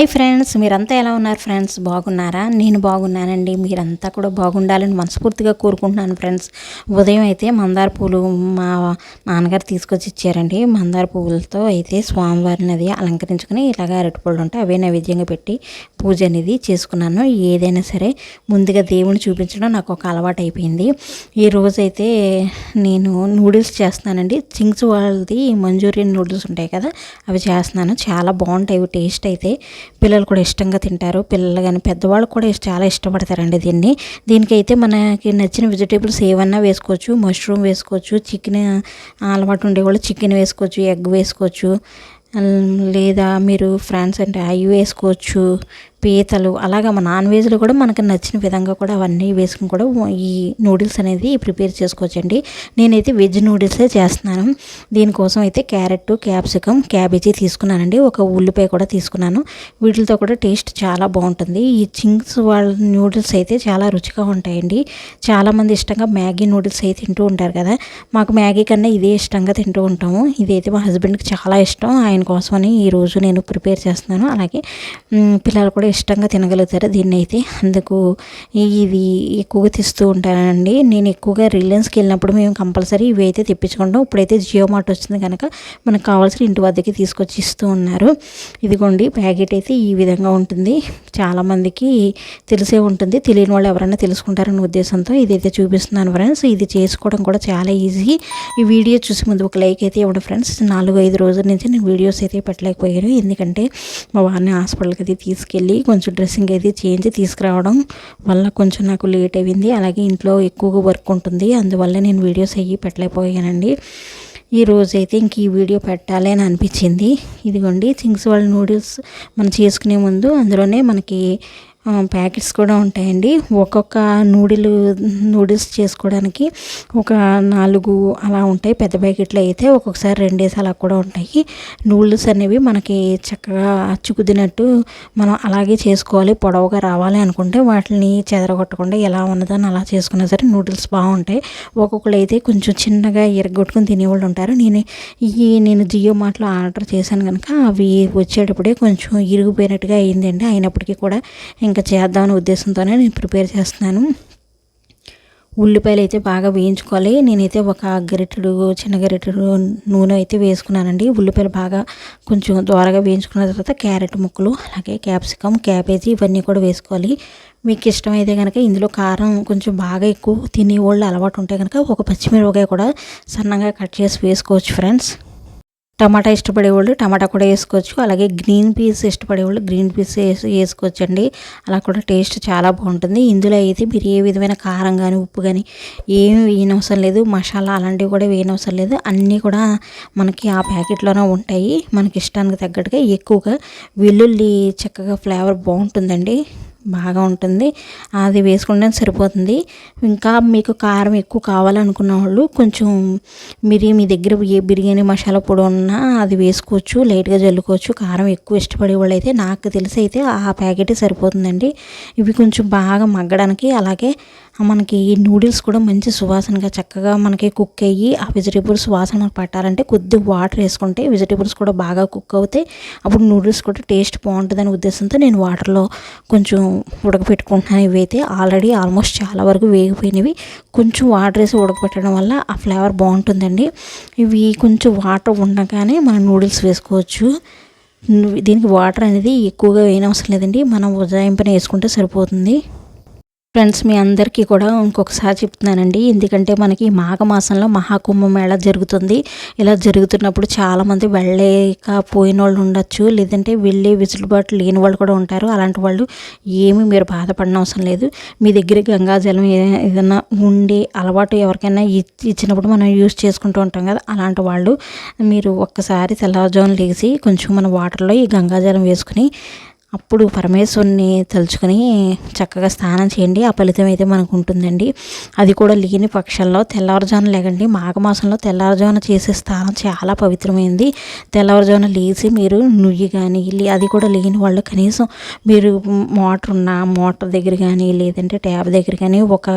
Hi friends మీరంతా ఎలా ఉన్నారు ఫ్రెండ్స్? బాగున్నారా? నేను బాగున్నానండి. మీరంతా కూడా బాగుండాలని మనస్ఫూర్తిగా కోరుకుంటున్నాను ఫ్రెండ్స్. ఉదయం అయితే మందార పూలు మా నాన్నగారు తీసుకొచ్చి ఇచ్చారండి. మందార పువ్వులతో అయితే స్వామివారిని అది అలంకరించుకొని ఇలాగ అరటిపళ్ళు ఉంటే అవే నైవేద్యంగా పెట్టి పూజ అనేది చేసుకున్నాను. ఏదైనా సరే ముందుగా దేవుని చూపించడం నాకు ఒక అలవాటు అయిపోయింది. ఈ రోజైతే నేను నూడిల్స్ చేస్తున్నానండి. చింగ్స్ వాళ్ళది మంచూరియన్ నూడిల్స్ ఉంటాయి కదా అవి చేస్తున్నాను. చాలా బాగుంటాయి టేస్ట్ అయితే. పిల్లలు కూడా ఇష్టంగా తింటారు. పిల్లలు కానీ పెద్దవాళ్ళు కూడా చాలా ఇష్టపడతారండి దీన్ని. దీనికైతే మనకి నచ్చిన వెజిటేబుల్స్ ఏమన్నా వేసుకోవచ్చు. మష్రూమ్ వేసుకోవచ్చు. చికెన్ అలవాటు ఉండేవాళ్ళు చికెన్ వేసుకోవచ్చు ఎగ్ వేసుకోవచ్చు. లేదా మీరు ఫ్రాన్స్ అంటే అవి వేసుకోవచ్చు. పీతలు అలాగా మన నాన్ వెజ్లో కూడా మనకు నచ్చిన విధంగా కూడా అవన్నీ వేసుకుని కూడా ఈ నూడిల్స్ అనేది ప్రిపేర్ చేసుకోవచ్చండి. నేనైతే వెజ్ నూడిల్సే చేస్తున్నాను. దీనికోసం అయితే క్యారెట్ క్యాప్సికమ్ క్యాబేజీ తీసుకున్నానండి. ఒక ఉల్లిపాయ కూడా తీసుకున్నాను. వీటితో కూడా టేస్ట్ చాలా బాగుంటుంది. ఈ చింగ్స్ వాళ్ళ నూడిల్స్ అయితే చాలా రుచిగా ఉంటాయండి. చాలామంది ఇష్టంగా మ్యాగీ నూడిల్స్ అయితే తింటూ ఉంటారు కదా. మాకు మ్యాగీ కన్నా ఇదే ఇష్టంగా తింటూ ఉంటాము. ఇదైతే మా హస్బెండ్కి చాలా ఇష్టం. ఆయన కోసమని ఈరోజు నేను ప్రిపేర్ చేస్తున్నాను. అలాగే పిల్లలు కూడా ఇష్టంగా తినగలుగుతారు. దీన్ని అయితే అందుకు ఇది ఎక్కువగా తెస్తూ ఉంటానండి. నేను ఎక్కువగా రిలయన్స్కి వెళ్ళినప్పుడు మేము కంపల్సరీ ఇవి అయితే తెప్పించుకుంటాం. ఇప్పుడైతే జియో మార్ట్ వచ్చింది కనుక మనకు కావాల్సిన ఇంటి వద్దకి తీసుకొచ్చి ఇస్తూ ఉన్నారు. ఇదిగోండి ప్యాకెట్ అయితే ఈ విధంగా ఉంటుంది. చాలామందికి తెలిసే ఉంటుంది. తెలియని వాళ్ళు ఎవరైనా తెలుసుకుంటారనే ఉద్దేశంతో ఇదైతే చూపిస్తున్నాను ఫ్రెండ్స్. ఇది చేసుకోవడం కూడా చాలా ఈజీ. ఈ వీడియో చూసి ముందు ఒక లైక్ అయితే ఇవ్వండి ఫ్రెండ్స్. నాలుగు ఐదు రోజుల నుంచి నేను వీడియోస్ అయితే పెట్టలేకపోయాను. ఎందుకంటే మా వారిని హాస్పిటల్కి అయితే తీసుకెళ్ళి కొంచెం డ్రెస్సింగ్ అయితే చేంజ్ తీసుకురావడం వల్ల కొంచెం నాకు లేట్ అయింది అలాగే ఇంట్లో ఎక్కువగా వర్క్ ఉంటుంది. అందువల్ల నేను వీడియోస్ అయ్యి పెట్టలేకపోయానండి. ఈ రోజు అయితే ఇంక ఈ వీడియో పెట్టాలి అని అనిపించింది. ఇదిగోండి చింగ్స్ వాళ్ళ నూడిల్స్ మనం చేసుకునే ముందు అందులోనే మనకి ప్యాకెట్స్ కూడా ఉంటాయండి. ఒక్కొక్క నూడిల్ నూడిల్స్ చేసుకోవడానికి ఒక నాలుగు అలా ఉంటాయి. పెద్ద ప్యాకెట్లు అయితే ఒక్కొక్కసారి రెండేసి అలా కూడా ఉంటాయి. నూడిల్స్ అనేవి మనకి చక్కగా అచ్చుకుదినట్టు మనం అలాగే చేసుకోవాలి. పొడవుగా రావాలి అనుకుంటే వాటిని చెదరగొట్టకుండా ఎలా ఉన్నదని అలా చేసుకున్నా సరే నూడిల్స్ బాగుంటాయి. ఒక్కొక్కరు అయితే కొంచెం చిన్నగా ఎరగొట్టుకుని తినేవాళ్ళు ఉంటారు. నేను ఈ నేను జియో మార్ట్లో ఆర్డర్ చేశాను కనుక అవి వచ్చేటప్పుడే కొంచెం ఇరిగిపోయినట్టుగా అయిందండి. అయినప్పటికీ కూడా ఇంకా చేద్దామనే ఉద్దేశంతోనే నేను ప్రిపేర్ చేస్తున్నాను. ఉల్లిపాయలు అయితే బాగా వేయించుకోవాలి. నేనైతే ఒక గరిటెడు చిన్న గరిటెడు నూనె అయితే వేసుకున్నానండి. ఉల్లిపాయలు బాగా కొంచెం దోరగా వేయించుకున్న తర్వాత క్యారెట్ ముక్కలు అలాగే క్యాప్సికమ్ క్యాబేజీ ఇవన్నీ కూడా వేసుకోవాలి. మీకు ఇష్టమైతే కనుక ఇందులో కారం కొంచెం బాగా ఎక్కువ తినేవాళ్ళు అలవాటు ఉంటే కనుక ఒక పచ్చిమిరపకాయ కూడా సన్నగా కట్ చేసి వేసుకోవచ్చు ఫ్రెండ్స్. టమాటా ఇష్టపడేవాళ్ళు టమాటా కూడా వేసుకోవచ్చు. అలాగే గ్రీన్ పీస్ ఇష్టపడేవాళ్ళు గ్రీన్ పీస్ వేసి వేసుకోవచ్చు అండి అలా కూడా టేస్ట్ చాలా బాగుంటుంది. ఇందులో అయితే మీరు ఏ విధమైన కారం కానీ ఉప్పు కానీ ఏమి వేయనవసరం లేదు. మసాలా అలాంటివి కూడా వేయనవసరం లేదు. అన్నీ కూడా మనకి ఆ ప్యాకెట్లోనే ఉంటాయి. మనకి ఇష్టానికి తగ్గట్టుగా ఎక్కువగా వెల్లుల్లి చక్కగా ఫ్లేవర్ బాగుంటుందండి. బాగా ఉంటుంది. అది వేసుకుంటే సరిపోతుంది. ఇంకా మీకు కారం ఎక్కువ కావాలనుకున్న వాళ్ళు కొంచెం మీరు మీ దగ్గర ఏ బిర్యానీ మసాలా పొడి ఉన్నా అది వేసుకోవచ్చు లైట్గా జల్లుకోవచ్చు. కారం ఎక్కువ ఇష్టపడే వాళ్ళు అయితే నాకు తెలిసి అయితే ఆ ప్యాకెట్ సరిపోతుందండి. ఇవి కొంచెం బాగా మగ్గడానికి అలాగే మనకి నూడిల్స్ కూడా మంచి సువాసనగా చక్కగా మనకి కుక్ అయ్యి ఆ వెజిటేబుల్స్ వాసన పట్టాలంటే కొద్దిగా వాటర్ వేసుకుంటే వెజిటేబుల్స్ కూడా బాగా కుక్ అవుతాయి. అప్పుడు నూడిల్స్ కూడా టేస్ట్ బాగుంటుందనే ఉద్దేశంతో నేను వాటర్లో కొంచెం ఉడకపెట్టుకుంటున్నాను ఇవైతే. ఆల్రెడీ ఆల్మోస్ట్ చాలా వరకు వేగిపోయినవి. కొంచెం వాటర్ వేసి ఉడకపెట్టడం వల్ల ఆ ఫ్లేవర్ బాగుంటుందండి. ఇవి కొంచెం వాటర్ ఉండగానే మనం నూడిల్స్ వేసుకోవచ్చు. దీనికి వాటర్ అనేది ఎక్కువగా వేయనవసరం లేదండి. మనం ఉజాయింపున వేసుకుంటే సరిపోతుంది. ఫ్రెండ్స్ మీ అందరికీ కూడా ఇంకొకసారి చెప్తున్నానండి. ఎందుకంటే మనకి మాఘమాసంలో మహాకుంభమేళ జరుగుతుంది. ఇలా జరుగుతున్నప్పుడు చాలామంది వెళ్ళలేకపోయిన వాళ్ళు ఉండొచ్చు. లేదంటే వెళ్ళే వెసులుబాటు లేని వాళ్ళు కూడా ఉంటారు. అలాంటి వాళ్ళు ఏమీ మీరు బాధపడిన అవసరం లేదు. మీ దగ్గర గంగాజలం ఏదైనా ఉండి అలవాటు ఎవరికైనా ఇచ్చి- ఇచ్చినప్పుడు మనం యూజ్ చేసుకుంటూ ఉంటాం కదా. అలాంటి వాళ్ళు మీరు ఒక్కసారి తెల్లవారుజామున లేచి కొంచెం మన వాటర్లో ఈ గంగాజలం వేసుకుని అప్పుడు పరమేశ్వరుని తలుచుకుని చక్కగా స్నానం చేయండి. ఆ ఫలితం అయితే మనకు ఉంటుందండి. అది కూడా లేని పక్షంలో తెల్లవారుజామున లేకండి మాఘమాసంలో తెల్లవారుజామున చేసే స్నానం చాలా పవిత్రమైంది. తెల్లవారుజామున లేచి మీరు నుయ్యి కానీ లే- అది కూడా లేని వాళ్ళు కనీసం మీరు మోటార్ ఉన్న మోటార్ దగ్గర కానీ లేదంటే ట్యాబ్ దగ్గర కానీ ఒక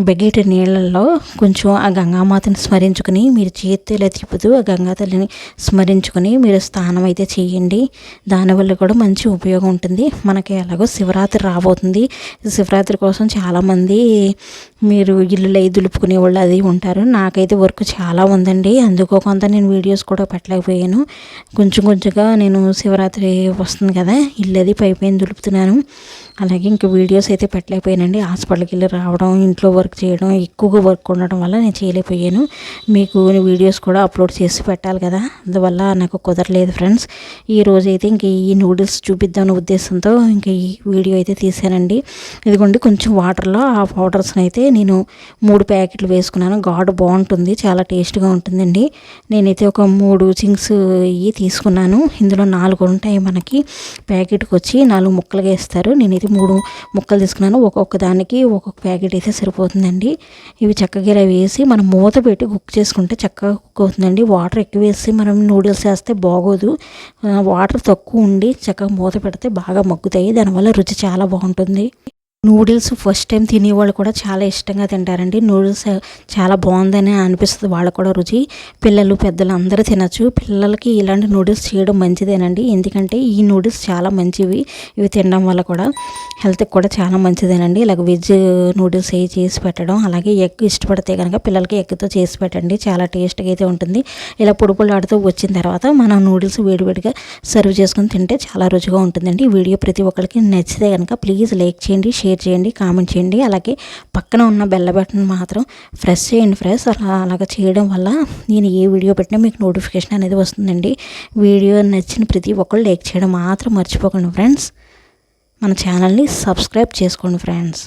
బకెట్ నీళ్ళల్లో కొంచెం ఆ గంగామాతని స్మరించుకుని మీరు చేతితో తిప్పుతూ ఆ గంగా తల్లిని స్మరించుకుని మీరు స్నానం అయితే చేయండి. దానివల్ల కూడా మంచి ఉపయోగం ఉంటుంది మనకి ఎలాగో శివరాత్రి రాబోతుంది. శివరాత్రి కోసం చాలామంది మీరు ఇల్లు దులుపుకునే వాళ్ళు అది ఉంటారు. నాకైతే వర్క్ చాలా ఉందండి. అందుకో కొంత నేను వీడియోస్ కూడా పెట్టలేకపోయాను. కొంచెం కొంచెంగా నేను శివరాత్రి వస్తుంది కదా ఇల్లు అది పై దులుపుతున్నాను. అలాగే ఇంక వీడియోస్ అయితే పెట్టలేకపోయానండి. హాస్పిటల్కి వెళ్ళి రావడం ఇంట్లో వర్క్ చేయడం ఎక్కువగా వర్క్ ఉండడం వల్ల నేను చేయలేకపోయాను. మీకు వీడియోస్ కూడా అప్లోడ్ చేసి పెట్టాలి కదా. అందువల్ల నాకు కుదరలేదు ఫ్రెండ్స్. ఈ రోజైతే అయితే ఇంక ఈ నూడిల్స్ చూపిద్దామనే ఉద్దేశంతో ఇంకా ఈ వీడియో అయితే తీసానండి ఇదిగోండి కొంచెం వాటర్లో ఆ పౌడర్స్ని అయితే నేను మూడు ప్యాకెట్లు వేసుకున్నాను. గాడు బాగుంటుంది చాలా టేస్ట్గా ఉంటుందండి. నేనైతే ఒక మూడు చింగ్స్ ఇవి తీసుకున్నాను. ఇందులో నాలుగు ఉంటాయి మనకి. ప్యాకెట్కి వచ్చి నాలుగు ముక్కలుగా ఇస్తారు నేనైతే మూడు ముక్కలు తీసుకున్నాను. ఒక్కొక్క దానికి ఒక్కొక్క ప్యాకెట్ అయితే సరిపోతుందండి. ఇవి చక్కగా ఇలా వేసి మనం మూత పెట్టి కుక్ చేసుకుంటే చక్కగా కుక్ అవుతుందండి. వాటర్ ఎక్కువ వేసి మనం నూడిల్స్ వేస్తే బాగోదు. ఆ, వాటర్ తక్కువ ఉండి చక్కగా మూత పెడితే బాగా మగ్గుతాయి. దానివల్ల రుచి చాలా బాగుంటుంది. నూడిల్స్ ఫస్ట్ టైం తినేవాళ్ళు కూడా చాలా ఇష్టంగా తింటారండి. నూడిల్స్ చాలా బాగుందని అనిపిస్తుంది వాళ్ళకు కూడా రుచి. పిల్లలు పెద్దలు అందరూ తినచ్చు. పిల్లలకి ఇలాంటి నూడిల్స్ చేయడం మంచిదేనండి. ఎందుకంటే ఈ నూడిల్స్ చాలా మంచివి. ఇవి తినడం వల్ల కూడా హెల్త్కి కూడా చాలా మంచిదేనండి. ఇలాగ వెజ్ నూడిల్స్ అవి చేసి పెట్టడం అలాగే ఎగ్ ఇష్టపడితే కనుక పిల్లలకి ఎగ్తో చేసి పెట్టండి. చాలా టేస్ట్గా అయితే ఉంటుంది. ఇలా పొడుపులు ఆడుతూ వచ్చిన తర్వాత మనం నూడిల్స్ వేడివేడిగా సర్వ్ చేసుకొని తింటే చాలా రుచిగా ఉంటుందండి. ఈ వీడియో ప్రతి ఒక్కరికి నచ్చితే కనుక ప్లీజ్ లైక్ చేయండి షేర్ చేయండి కామెంట్ చేయండి. అలాగే పక్కన ఉన్న బెల్ల బటన్ మాత్రం ప్రెస్ చేయండి ఫ్రెష్ అలా అలాగ చేయడం వల్ల నేను ఏ వీడియో పెట్టినా మీకు నోటిఫికేషన్ అనేది వస్తుందండి. వీడియో నచ్చిన ప్రతి ఒక్కళ్ళు లైక్ చేయడం మాత్రం మర్చిపోకండి ఫ్రెండ్స్. మన ఛానల్ని సబ్స్క్రైబ్ చేసుకోండి ఫ్రెండ్స్.